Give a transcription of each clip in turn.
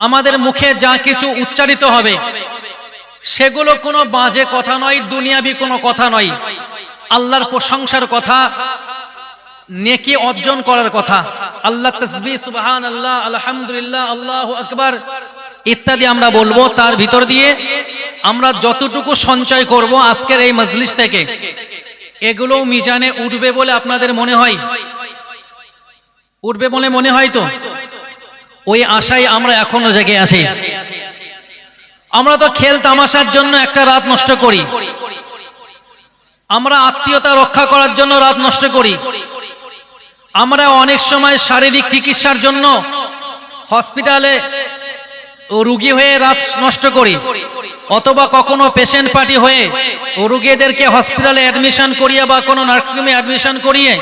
আমাদের মুখে যা কিছু উচ্চারিত হবে, সেগুলো কোনো বাজে কথা নয়, দুনিয়াবি কোনো কথা নয়। আল্লাহর প্রশংসার কথা, নেকি অর্জন করার কথা। আল্লাহ তসবি সুবহান আল্লাহ আলহামদুলিল্লাহ, আল্লাহ আকবার ইত্যাদি আমরা বলব তার ভিতর দিয়ে। আমরা যতটুকু সঞ্চয় করব আজকের এই মজলিস থেকে এগুলো মিজানে উঠবে বলে আপনাদের মনে হয়? উঠবে বলে মনে হয় তো? ওই আশায় আমরা এখনও জেগে আছি। আমরা তো খেল তামাশার জন্য একটা রাত নষ্ট করি। আমরা আত্মীয়তা রক্ষা করার জন্য রাত নষ্ট করি। আমরা অনেক সময় শারীরিক চিকিৎসার জন্য হসপিটালে রুগী হয়ে রাত নষ্ট করি, অথবা কখনো পেশেন্ট পার্টি হয়ে রুগীদেরকে হসপিটালে অ্যাডমিশন করিয়ে বা কোনো নার্সিংহোমে অ্যাডমিশন করিয়ে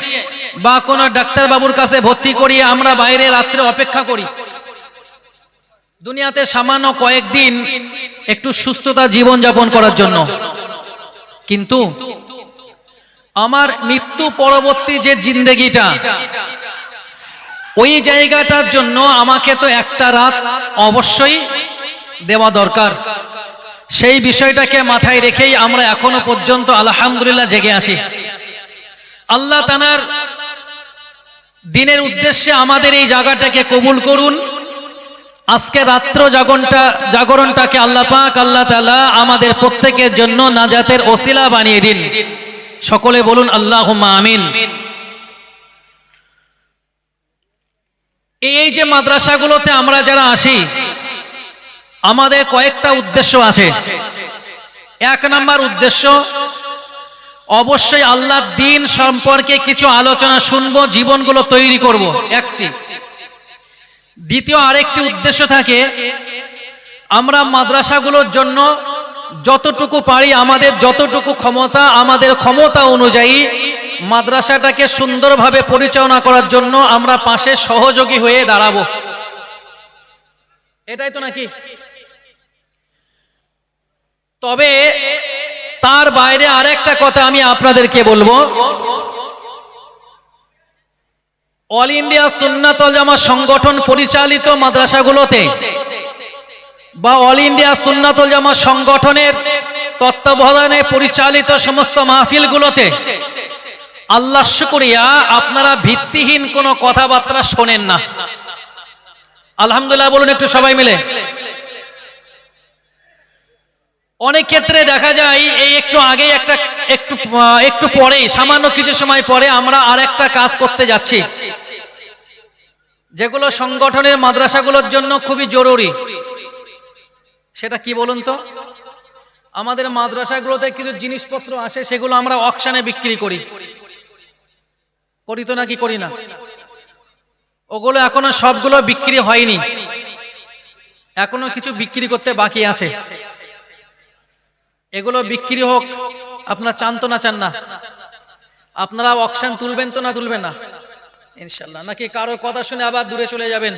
বা কোনো ডাক্তার বাবুর কাছে ভর্তি করিয়ে আমরা বাইরে রাত্রে অপেক্ষা করি। দুনিয়াতে সামান্য কয়েকদিন একটু সুস্থতা জীবন যাপন করার জন্য। কিন্তু আমার মৃত্যু পরবর্তী যে জিন্দেগিটা, ওই জায়গাটার জন্য আমাকে তো একটা রাত অবশ্যই দেওয়া দরকার। সেই বিষয়টাকে মাথায় রেখেই আমরা এখনও পর্যন্ত আলহামদুলিল্লাহ জেগে আছি। আল্লাহ তানার দিনের উদ্দেশ্যে আমাদের এই জায়গাটাকে কবুল করুন। আজকে রাত্র জাগরণটা জাগরণটাকে আল্লাহ পাক, আল্লাহ তালা আমাদের প্রত্যেকের জন্য নাজাতের ওসিলা বানিয়ে দিন। সকলে বলুন আল্লাহ আমিন। এই যে মাদ্রাসাগুলোতে আমরা যারা আসি, আমাদের কয়েকটা উদ্দেশ্য আছে। এক নাম্বার উদ্দেশ্য, অবশ্যই আল্লাহ দিন সম্পর্কে কিছু আলোচনা শুনব, জীবনগুলো তৈরি করব। একটি দ্বিতীয় আরেকটি উদ্দেশ্য থাকে, আমরা মাদ্রাসাগুলোর জন্য যতটুকু পারি, আমাদের যতটুকু ক্ষমতা, আমাদের ক্ষমতা অনুযায়ী মাদ্রাসাটাকে সুন্দরভাবে পরিচালনা করার জন্য আমরা পাশে সহযোগী হয়ে দাঁড়াবো। এটাই তো নাকি? তবে তার বাইরে আরেকটা কথা আমি আপনাদেরকে বলব অল ইন্ডিয়া সুন্নাতল জামা সংগঠন পরিচালিত মাদ্রাসাগুলোতে বা অল ইন্ডিয়া সুন্নাতল জামা সংগঠনের তত্ত্বাবধানে পরিচালিত সমস্ত মাহফিলগুলোতে আল্লাহ শুকরিয়া, আপনারা ভিত্তিহীন কোনো কথাবার্তা শোনেন না। আলহামদুলিল্লাহ, বলুন একটু সবাই মিলে। অনেক ক্ষেত্রে দেখা যায়, এই একটু আগে একটা, একটু একটু পরেই, সামান্য কিছু সময় পরে আমরা আর একটা কাজ করতে যাচ্ছি। যেগুলো সংগঠনের মাদ্রাসাগুলোর জন্য খুবই জরুরি। সেটা কি বলুন তো? আমাদের মাদ্রাসাগুলোতে কিছু জিনিসপত্র আসে, সেগুলো আমরা অকশানে বিক্রি করি। করি তো নাকি করি না? ওগুলো এখনও সবগুলো বিক্রি হয়নি। এখনও কিছু বিক্রি করতে বাকি আছে। এগুলো বিক্রি হোক, আপনার চান তো না, চান না। আপনারা অকশন তুলবেন তো না, তুলবেন না। ইনশাল্লাহ, নাকি কারও কথা শুনে আবার দূরে চলে যাবেন?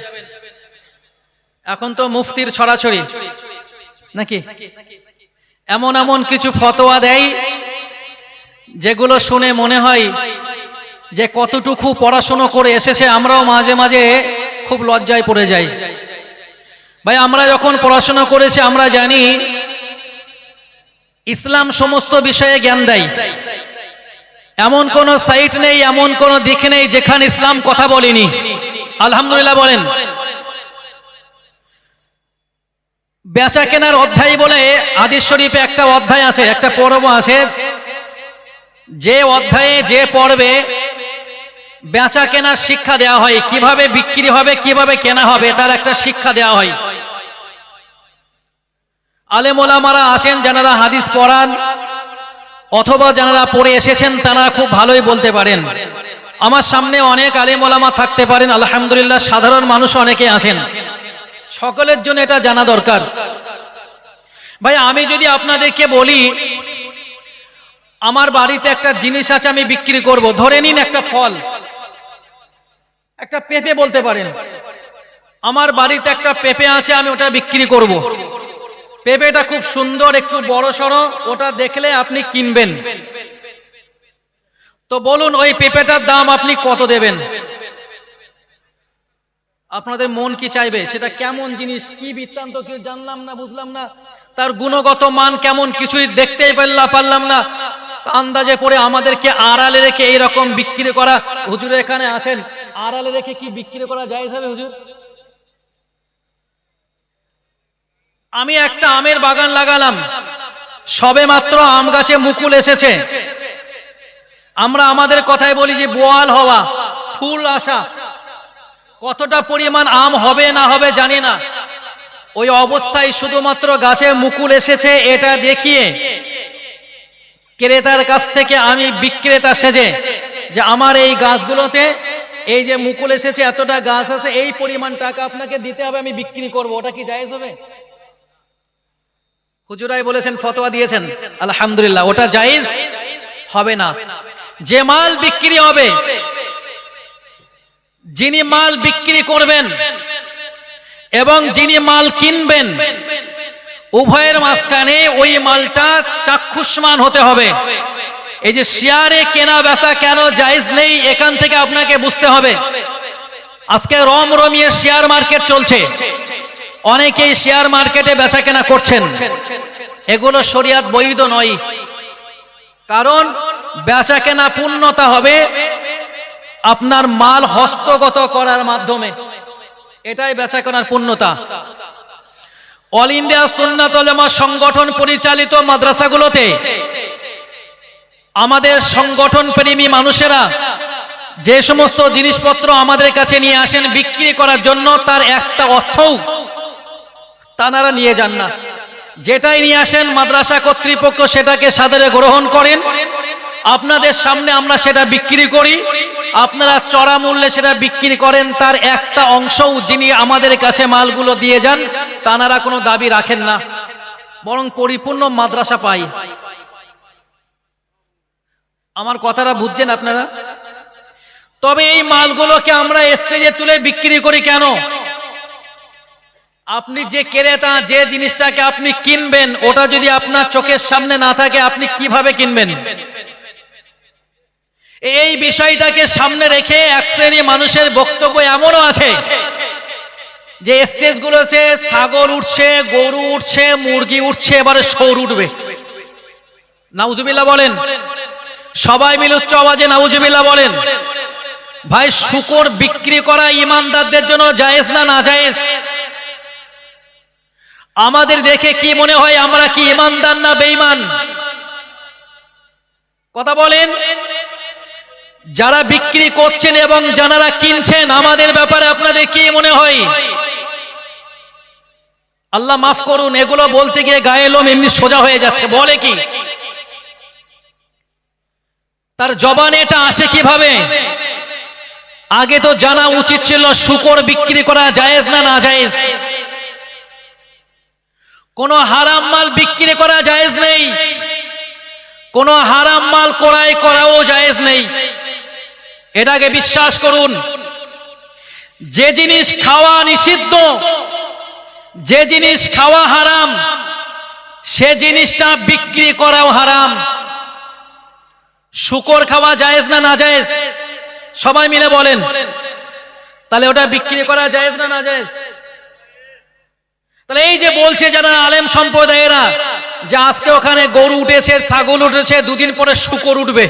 এখন তো মুফতির ছড়াছড়ি। নাকি? এমন এমন কিছু ফতোয়া দেয়, যেগুলো শুনে মনে হয় যে কতটুকু পড়াশুনো করে এসেছে, আমরাও মাঝে মাঝে খুব লজ্জায় পড়ে যাই। ভাই, আমরা যখন পড়াশোনা করেছি, আমরা জানি ইসলাম সমস্ত বিষয়ে জ্ঞান দেয়। এমন কোন সাইট নেই, এমন কোন দিক নেই যেখানে ইসলাম কথা বলেনি। আলহামদুলিল্লাহ বলেন। বেচা কেনার অধ্যায় বলে আদিস শরীফে একটা অধ্যায় আছে, একটা পর্ব আছে। যে অধ্যায়ে যে পর্বে বেচা কেনার শিক্ষা দেওয়া হয়, কীভাবে বিক্রি হবে, কীভাবে কেনা হবে, তার একটা শিক্ষা দেওয়া হয়। আলেমোলামারা আছেন যারা হাদিস পড়ান, অথবা যারা পড়ে এসেছেন, তারা খুব ভালোই বলতে পারেন। আমার সামনে অনেক আলেমোলামা থাকতে পারেন, আলহামদুলিল্লাহ সাধারণ মানুষ অনেকে আছেন। সকলের জন্য এটা জানা দরকার। ভাই, আমি যদি আপনাদেরকে বলি, আমার বাড়িতে একটা জিনিস আছে, আমি বিক্রি করব। ধরে নিন একটা ফল। একটা পেঁপে বলতে পারেন। আমার বাড়িতে একটা পেঁপে আছে, আমি ওটা বিক্রি করব। পেঁপেটা খুব সুন্দর, একটু বড় সড়ো, ওটা দেখলে আপনি কিনবেন। তো বলুন, ওই পেঁপেটার দাম আপনি কত দেবেন? আপনাদের মন কি চাইবে? সেটা কেমন জিনিস, কি বৃত্তান্ত, কি জানলাম না, বুঝলাম না। তার গুণগত মান কেমন, কিছুই দেখতেই পারলাম পারলাম না। আন্দাজে পড়ে আমাদেরকে আড়ালে রেখে এইরকম বিক্রি করা। হুজুর এখানে আছেন, আড়ালে রেখে কি বিক্রি করা যায় হুজুর? আমি একটা আমের বাগান লাগালাম। সবে মাত্র আম গাছে মুকুল এসেছে। আমরা আমাদের কথায় বলি যে, বোয়াল হওয়া, ফুল আসা, কতটা পরিমাণ আম হবে না হবে জানি না। ওই অবস্থায় শুধুমাত্র গাছে মুকুল এসেছে, এটা দেখিয়ে ক্রেতার কাছ থেকে আমি বিক্রেতা সেজে যে, আমার এই গাছগুলোতে এই যে মুকুল এসেছে, এতটা গাছ আছে, এই পরিমাণ টাকা আপনাকে দিতে হবে, আমি বিক্রি করব। ওটা কি জায়েজ হবে? হুজুরাই বলেছেন, ফতোয়া দিয়েছেন। আলহামদুলিল্লাহ, ওটা জায়েজ হবে না। যে মাল বিক্রি হবে, যিনি মাল বিক্রি করবেন এবং যিনি মাল কিনবেন, উভয়ের মাঝখানে ওই মালটা চাক্ষুষমান হতে হবে। এই যে শেয়ারে কেনা বেচা কেন জায়েজ নেই, এখান থেকে আপনাকে বুঝতে হবে। আজকে রম রমিয়ে শেয়ার মার্কেট চলছে। অনেকেই শেয়ার মার্কেটে বেচা কেনা করছেন। এগুলো শরিয়াত বৈধ নয়। কারণ বেচা কেনা পূর্ণতা হবে আপনার মাল হস্তগত করার মাধ্যমে। এটাই বেচা কেনার পূর্ণতা। অল ইন্ডিয়া সুন্নাত ওলামা সংগঠন পরিচালিত মাদ্রাসাগুলোতে আমাদের সংগঠন প্রেমী মানুষেরা যে সমস্ত জিনিসপত্র আমাদের কাছে নিয়ে আসেন, বিক্রি করার জন্য তার একটা অর্থও তানারা নিয়ে যান না। যেটাই নিয়ে আসেন মাদ্রাসা কর্তৃপক্ষ সেটাকে সাদরে গ্রহণ করেন। আপনাদের সামনে আমরা সেটা বিক্রি করি। আপনারা চড়া মূল্যে সেটা বিক্রি করেন, তার একটা অংশও যিনি আমাদের কাছে মালগুলো দিয়ে যান, তানারা কোনো দাবি রাখেন না। বরং পরিপূর্ণ মাদ্রাসা পাই। আমার কথাটা বুঝছেন আপনারা? তবে এই মালগুলোকে আমরা স্টেজে তুলে বিক্রি করি কেন? আপনি যে ক্রেতা, যে জিনিসটাকে আপনি কিনবেন, ওটা যদি আপনার চোখের সামনে না থাকে, আপনি কীভাবে কিনবেন? এই বিষয়টাকে সামনে রেখে এক শ্রেণি মানুষের বক্তব্য এমনও আছে যে স্টেজ গুলোতে ছাগল উঠছে, গরু উঠছে, মুরগি উঠছে, এবারে সৌর উঠবে। নাউজুবিল্লাহ বলেন। সবাই মিলে উচ্চ আওয়াজে নাউজুবিল্লাহ বলেন। ভাই, শুকর বিক্রি করা ইমানদারদের জন্য জায়েজ না না জায়েজ আমাদের দেখে কি মনে হয়, আমরা কি ইমানদার না বেঈমান? কথা বলেন। যারা বিক্রি করছেন এবং যারা কিনছেন, আমাদের ব্যাপারে আপনাদের কি মনে হয়? আল্লাহ মাফ করুন, এগুলো বলতে গিয়ে গায়ে লোম এমনি সোজা হয়ে যাচ্ছে, বলে কি? তার জবান এটা আসে কীভাবে? আগে তো জানা উচিত ছিল, শুকর বিক্রি করা জায়েজ না না জায়েজ কোন হারাম মাল বিক্রি করা জায়েজ নেই। কোন হারাম মাল ক্রয় করাও জায়েজ নেই। এটাকে বিশ্বাস করুন। যে জিনিস খাওয়া নিষিদ্ধ, যে জিনিস খাওয়া হারাম, সে জিনিসটা বিক্রি করাও হারাম। শুকর খাওয়া জায়েজ না না জায়েজ? সবাই মিলে বলেন। তাহলে ওটা বিক্রি করা জায়েজ না না জায়েজ? তাহলে এই যে বলছে যারা আলেম সম্প্রদায়েরা যে আজকে ওখানে গরু উঠেছে, ছাগল উঠেছে, দুদিন পরে শুকর উঠবে।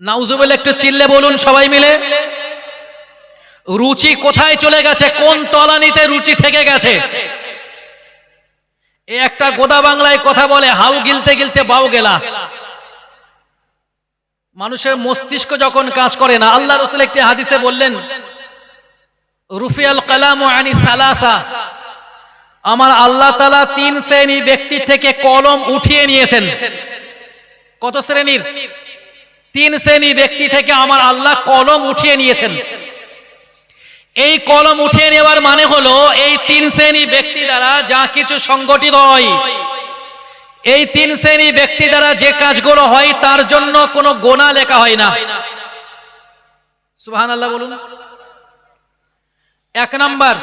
নাউজুবেল একটু চিল্লে বলুন সবাই মিলে। রুচি কোথায় চলে গেছে? কোন তলানিতে রুচি থেকে গেছে? এ একটা গোদা বাংলায় কথা বলে, হাউ গিলতে গিলতে বাউ গেলা। মানুষের মস্তিষ্ক যখন কাজ করে না, আল্লাহ রসুল একটি হাদিসে বললেন রুফিয়াল কালাম আনি সালাসা। আমার আল্লাহ তালা তিন শ্রেণি ব্যক্তি থেকে কলম উঠিয়ে নিয়েছেন। কত শ্রেণির? তিন শ্রেণি ব্যক্তি থেকে আমার আল্লাহ কলম উঠিয়ে নিয়েছেন। এই কলম উঠিয়ে নেওয়ার মানে হলো, এই তিন শ্রেণি ব্যক্তি দ্বারা যা কিছু সংগঠিত হয়, এই তিন শ্রেণি ব্যক্তি দ্বারা যে কাজগুলো হয়, তার জন্য কোনো গোনা লেখা হয় না। সুহান আল্লাহ বলুন এক নাম্বার,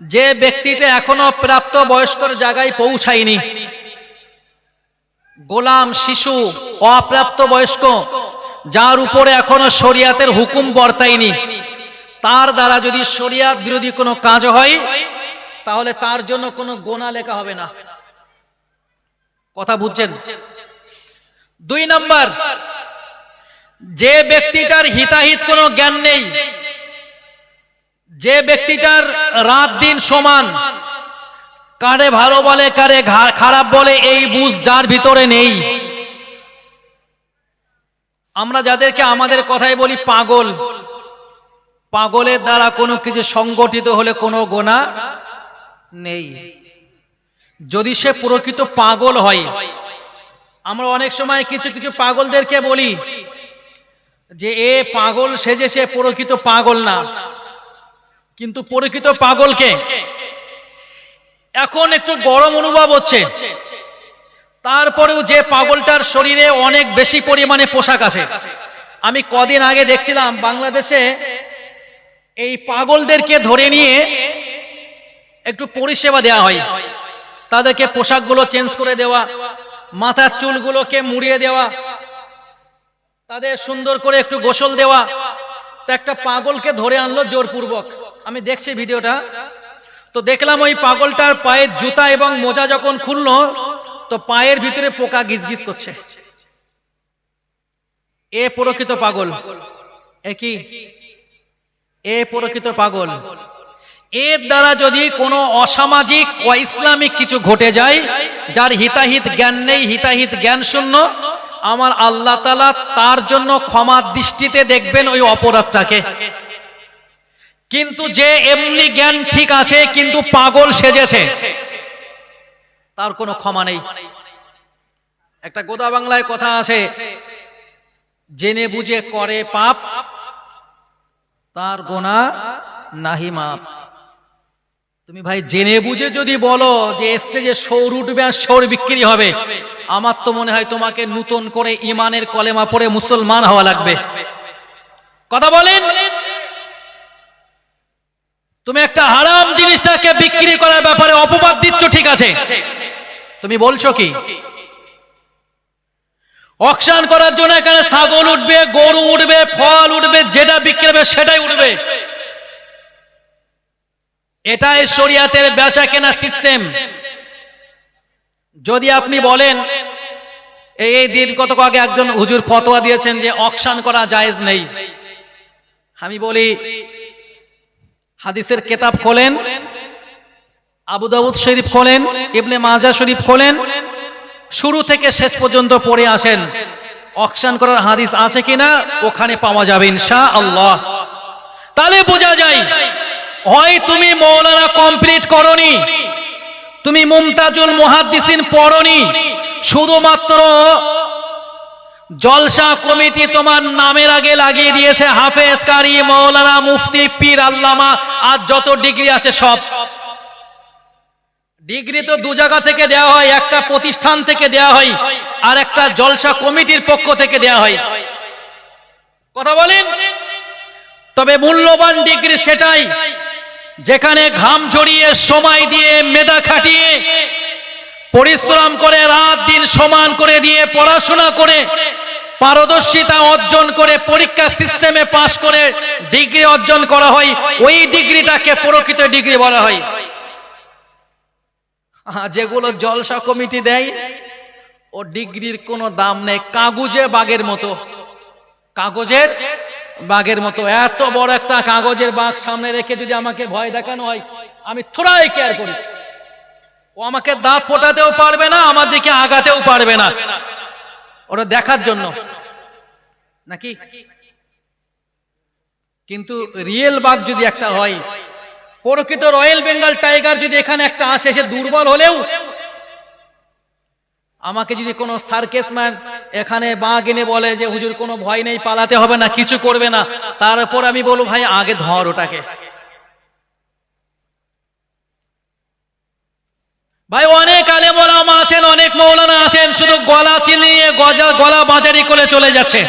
যে ব্যক্তিটা এখনও প্রাপ্ত বয়স্কর জায়গায় পৌঁছায়নি, গোলাম শিশু, অপ্রাপ্ত বয়স্ক, যার উপরে এখনও শরিয়াতের হুকুম বর্তায়নি। তার দ্বারা যদি শরিয়াত বিরোধী কোনো কাজ হয়, তাহলে তার জন্য কোনো গোনা লেখা হবে না। কথা বুঝছেন? দুই নাম্বার, যে ব্যক্তিটার হিতাহিত কোনো জ্ঞান নেই যে ব্যক্তিটার রাত দিন সমান, কারে ভালো বলে, কারে খারাপ বলে, এই বুঝ যার ভিতরে নেই। আমরা যাদেরকে আমাদের কথাই বলি পাগল, পাগলের দ্বারা কোনো কিছু সংগঠিত হলে কোনো গোনা নেই। যদি সে প্রকৃত পাগল হয়, আমরা অনেক সময় কিছু কিছু পাগলদেরকে বলি যে, এ পাগল সেজেছে, প্রকৃত পাগল না। কিন্তু প্রকৃত পাগলকে। এখন একটু গরম অনুভব হচ্ছে। তারপরেও যে পাগলটার শরীরে অনেক বেশি পরিমাণে পোশাক আছে। আমি কদিন আগে দেখছিলাম বাংলাদেশে এই পাগলদেরকে ধরে নিয়ে একটু পরিষেবা দেওয়া হয়। তাদেরকে পোশাকগুলো চেঞ্জ করে দেওয়া, মাথার চুলগুলোকে মুড়িয়ে দেওয়া, তাদের সুন্দর করে একটু গোসল দেওয়া। তো একটা পাগলকে ধরে আনলো জোরপূর্বক। আমি দেখছি ভিডিওটা। তো দেখলাম ওই পাগলটার পায়ের জুতা এবং মোজা যখন খুললো, তো পায়ের ভিতরে পোকা গিজগিজ করছে। এ প্রকৃত পাগল। এ কি? এ প্রকৃত পাগল। এর দ্বারা যদি কোনো অসামাজিক ও ইসলামিক কিছু ঘটে যায়, যার হিতাহিত জ্ঞান নেই, হিতাহিত জ্ঞান শূন্য, আমার আল্লাহ তালা তার জন্য ক্ষমার দৃষ্টিতে দেখবেন ওই অপরাধটাকে। কিন্তু যে এমনি জ্ঞান ঠিক আছে, কিন্তু পাগল সেজেছে। তার কোনো ক্ষমা নেই। একটা গোদা বাংলায় কথা আছে, জেনে বুঝে করে পাপ, তার গোনা নাহি মাপ। তুমি ভাই, জেনে বুঝে যদি বলো যে স্টেজে সৌর উঠবে আর সৌর বিক্রি হবে, আমার তো মনে হয় তোমাকে নতুন করে ইমানের কলেমা পড়ে মুসলমান হওয়া লাগবে। কথা বলেন। তুমি একটা হারাম জিনিসটাকে বিক্রি করার ব্যাপারে অপবাদ দিচ্ছ ঠিক আছে। তুমি বলছো কি? অকশান করার জন্য এখানে ছাগল উঠবে গরু উঠবে ফল উঠবে যেটা বিক্রি হবে সেটাই উঠবে। এটাই শরিয়াতের বেচা কেনা সিস্টেম। যদি আপনি বলেন এই দিন কত আগে একজন হুজুর ফতোয়া দিয়েছেন যে অকশান করা জায়েজ নেই। আমি বলি হাদিসের কেতাব খোলেন, আবু দাউদ শরীফ খোলেন, ইবনে মাজা শরীফ খোলেন, শুরু থেকে শেষ পর্যন্ত পড়ে আসেন। অকশান করার হাদিস আছে কিনা ওখানে পাওয়া যাবে ইনশা আল্লাহ তাহলে বোঝা যায়, হয় তুমি মৌলানা কমপ্লিট করনি, তুমি মুমতাজুল মুহাদ্দিসিন পড়নি, শুধুমাত্র জলসা কমিটি তোমার নামের আগে লাগিয়ে দিয়েছে হাফেজ কারি, মৌলানা মুফতি, পীর, আল্লামা। আর যত ডিগ্রি আছে সব। ডিগ্রি তো দু জায়গা থেকে দেওয়া হয়, একটা প্রতিষ্ঠান থেকে দেওয়া হয়, আর একটা জলসা কমিটির পক্ষ থেকে দেওয়া হয়। কথা বলেন? তবে মূল্যবান ডিগ্রি সেটাই, যেখানে ঘাম ঝরিয়ে, সময় দিয়ে, মেধা খাটিয়ে পরিশ্রম করে, রাত দিন সমান করে দিয়ে পড়াশোনা করে, পারদর্শিতা অর্জন করে, পরীক্ষা সিস্টেমে পাশ করে ডিগ্রি অর্জন করা হয়। ওই ডিগ্রিটাকে প্রকৃত ডিগ্রি বলা হয়। যেগুলো জলসা কমিটি দেয়, ও ডিগ্রির কোনো দাম নেই। কাগজে বাগের মতো। কাগজের বাঘের মতো। এত বড় একটা কাগজের বাঘ সামনে রেখে যদি আমাকে ভয় দেখানো হয়, আমি থোড়াই কেয়ার করি। ও আমাকে দাঁত ফোটাতেও পারবে না, আমার দিকে আগাতেও পারবে না। ওরা দেখার জন্য। নাকি? কিন্তু রিয়েল বাঘ যদি একটা হয়, প্রকৃত রয়্যাল বেঙ্গল টাইগার যদি এখানে একটা আসে, সে দুর্বল হলেও আমাকে যদি কোনো সার্কেস ম্যান এখানে বাঘ এনে বলে যে, হুজুর, কোনো ভয় নেই, পালাতে হবে না, কিছু করবে না তারপর আমি বলব, ভাই, আগে ধর ওটাকে। ভাই, অনেক আলে মোলামা আছেন, অনেক মৌলানা আছেন, শুধু গলা চিলিয়ে গজা, গলা বাজারি করে চলে যাচ্ছে।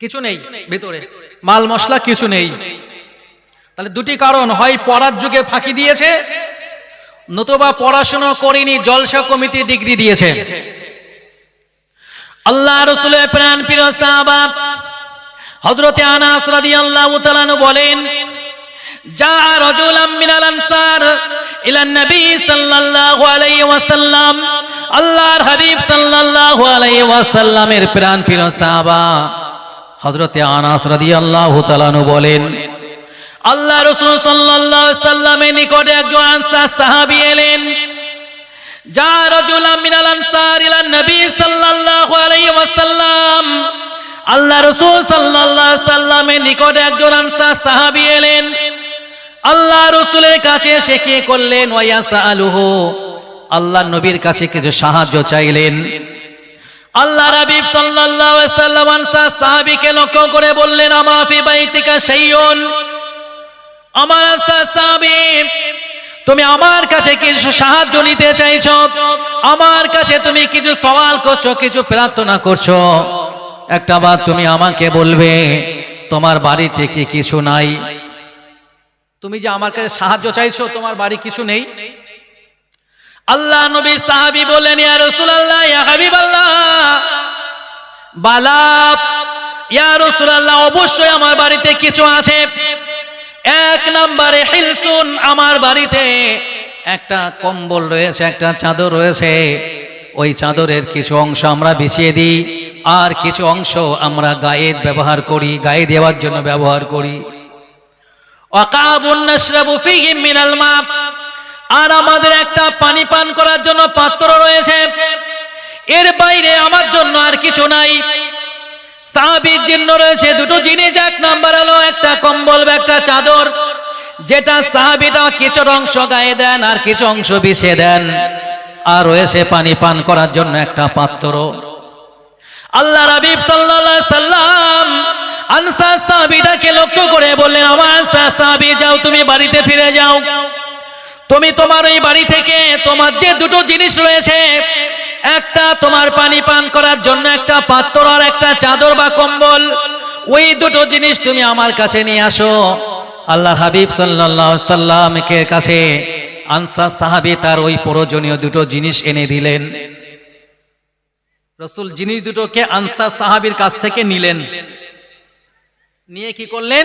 কিছু নেই ভিতরে। মাল মশলা কিছু নেই। তাহলে দুটি কারণ, হয় পড়ার যুগে ফাঁকি দিয়েছে, নতুবা পড়াশোনা করেনি, জলসা কমিটি ডিগ্রি দিয়েছে। আল্লাহ রসুলের প্রাণ প্রিয় সাহাবা, হযরতে আনাস রাদিয়াল্লাহু তাআলা বলেন যা রাজুলাম মিনাল আনসার ইলা নবী সাল্লাল্লাহু আলাইহি ওয়াসাল্লাম, আল্লাহর হাবিব সাল্লাল্লাহু আলাইহি ওয়াসাল্লামের প্রাণ প্রিয় সাহাবা হযরতে আনাস রাদিয়াল্লাহু তাআলা বলেন, আল্লাহ রাসূল সাল্লাল্লাহু আলাইহি সাল্লামের নিকটে একজন আনসার সাহাবী এলেন যা রাজুলাম মিনাল আনসার ইলা নবী সাল্লাল্লাহু আলাইহি ওয়াসাল্লাম, আল্লাহ রাসূল সাল্লাল্লাহু আলাইহি সাল্লামের নিকটে একজন আনসার সাহাবী এলেন। আল্লাহ রসুলের কাছে এসে কি করলেন? আলুহু আল্লাহ নবীর কাছে কিছু সাহায্য চাইলেন। আল্লাহ রাবিব সাল্লাম লক্ষ্য করে বললেন আমার তুমি আমার কাছে কিছু সাহায্য নিতে চাইছো? আমার কাছে তুমি কিছু সওয়াল করছ, কিছু প্রার্থনা করছ? একটা বার তুমি আমাকে বলবে, তোমার বাড়িতে কি কিছু নাই? তুমি যে আমার কাছে সাহায্য চাইছো, তোমার বাড়ি কিছু নেই? আল্লাহ নবী সাহাবি বলেন ইয়া রাসূলুল্লাহ, ইয়া হাবিবাল্লাহ। বালা, ইয়া রাসূলুল্লাহ, অবশ্যই আমার বাড়িতে কিছু আছে। এক নম্বরে হিলসুন, আমার বাড়িতে একটা কম্বল রয়েছে, একটা চাদর রয়েছে। ওই চাদরের কিছু অংশ আমরা বিছিয়ে দিই, আর কিছু অংশ আমরা গায়ে ব্যবহার করি, গায়ে দেওয়ার জন্য ব্যবহার করি। আর আমাদের একটা পানি পান করার জন্য পাত্র রয়েছে। এর বাইরে আমার জন্য আর কিছু নাই। সাহাবীর জন্য রয়েছে, দুটো জিনিস, এক নাম্বার হলো একটা কম্বল বা একটা চাদর, যেটা সাহাবিটা কিছু অংশ গায়ে দেন আর কিছু অংশ বিছিয়ে দেন। আর রয়েছে পানি পান করার জন্য একটা পাত্র। আল্লাহ রাবিব সাল্লাল্লাহু সাল্লাম আনসার সাহাবীটাকে লক্ষ্য করে বললেন, আমার আনসার সাহাবী, যাও, তুমি বাড়িতে ফিরে যাও। তুমি তোমার ওই বাড়ি থেকে তোমার যে দুটো জিনিস রয়েছে, একটা তোমার পানি পান করার জন্য একটা পাত্র আর একটা চাদর বা কম্বল, ওই দুটো জিনিস তুমি আমার কাছে নিয়ে আসো। আল্লাহ হাবিব সাল্লামকে কাছে আনসার সাহাবী তার ওই প্রয়োজনীয় দুটো জিনিস এনে দিলেন। রসুল জিনিস দুটোকে আনসার সাহাবীর কাছ থেকে নিলেন। নিয়ে কি করলেন?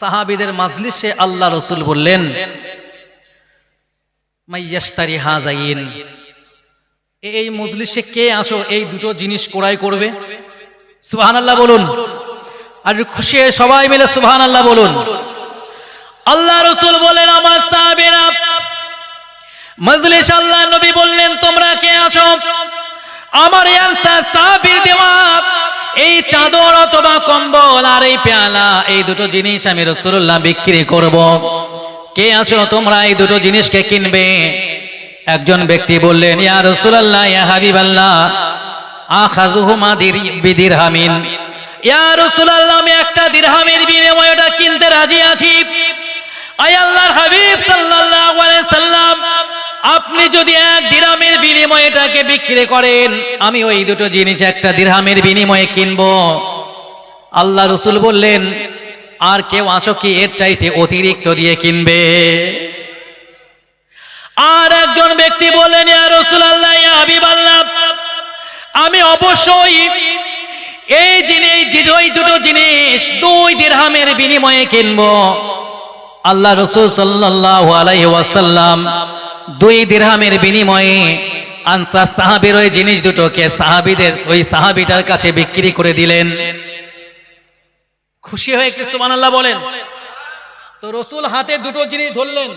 সাহাবীদের মাজলিসে আল্লাহ রসুল বললেন মাইয়াস্তারি হাজাইন এই মজলিসে কে আসো, এই দুটো জিনিস ক্রয় করবে? সুবহান আল্লাহ বলুন। আর খুশি সবাই মিলে সুবহান আল্লাহ বলুন। আল্লাহ রসুল বলেন, আমার সাহাবীরা, মজলিস আল্লাহ নবী বললেন, তোমরা কে আসো? আমার আনসার সাহাবীর দেওয়া এই চাদর অথবা কম্বল আর এই পেয়ালা, এই দুটো জিনিস আমি রসুল্লাহ বিক্রি করব। কে আছো তোমরা এই দুটো জিনিসকে কিনবে? একজন ব্যক্তি বললেন, ইয়া রসুলাল্লাহ, ইয়া হাবিবাল্লাহ, আখাযুহুমা বিদিরহামিন। ইয়া রাসূলুল্লাহ, আমি একটা দিরহামের বিনিময়ে ওটা কিনতে রাজি আছি। আয় আল্লাহর হাবিব সাল্লাম আপনি যদি এক দিরামের বিনিময়ে এটাকে বিক্রি করেন, আমি ওই দুটো জিনিস একটা দিরহামের বিনিময়ে কিনবো। আল্লাহ রসুল বললেন, আর কেউ আছো কি এর চাইতে অতিরিক্ত দিয়ে কিনবে? আর একজন ব্যক্তি বললেন রাসূলুল্লাহ, ইয়া হাবিবাল্লাহ, আমি অবশ্যই এই জিনিস ওই দুটো জিনিস দুই দিরহামের বিনিময়ে কিনবো। আল্লাহ রসুল সাল্লাল্লাহু আলাইহি ওয়াসাল্লাম দুই দিরহামের বিনিময়ে আনসার সাহাবির ওই জিনিস দুটোকে সাহাবিদের ওই সাহাবিটার কাছে বিক্রি করে দিলেন। খুশি হয়ে কি সুবহানাল্লাহ বলেন? তো রসুল হাতে দুটো জিনিস ধরলেন।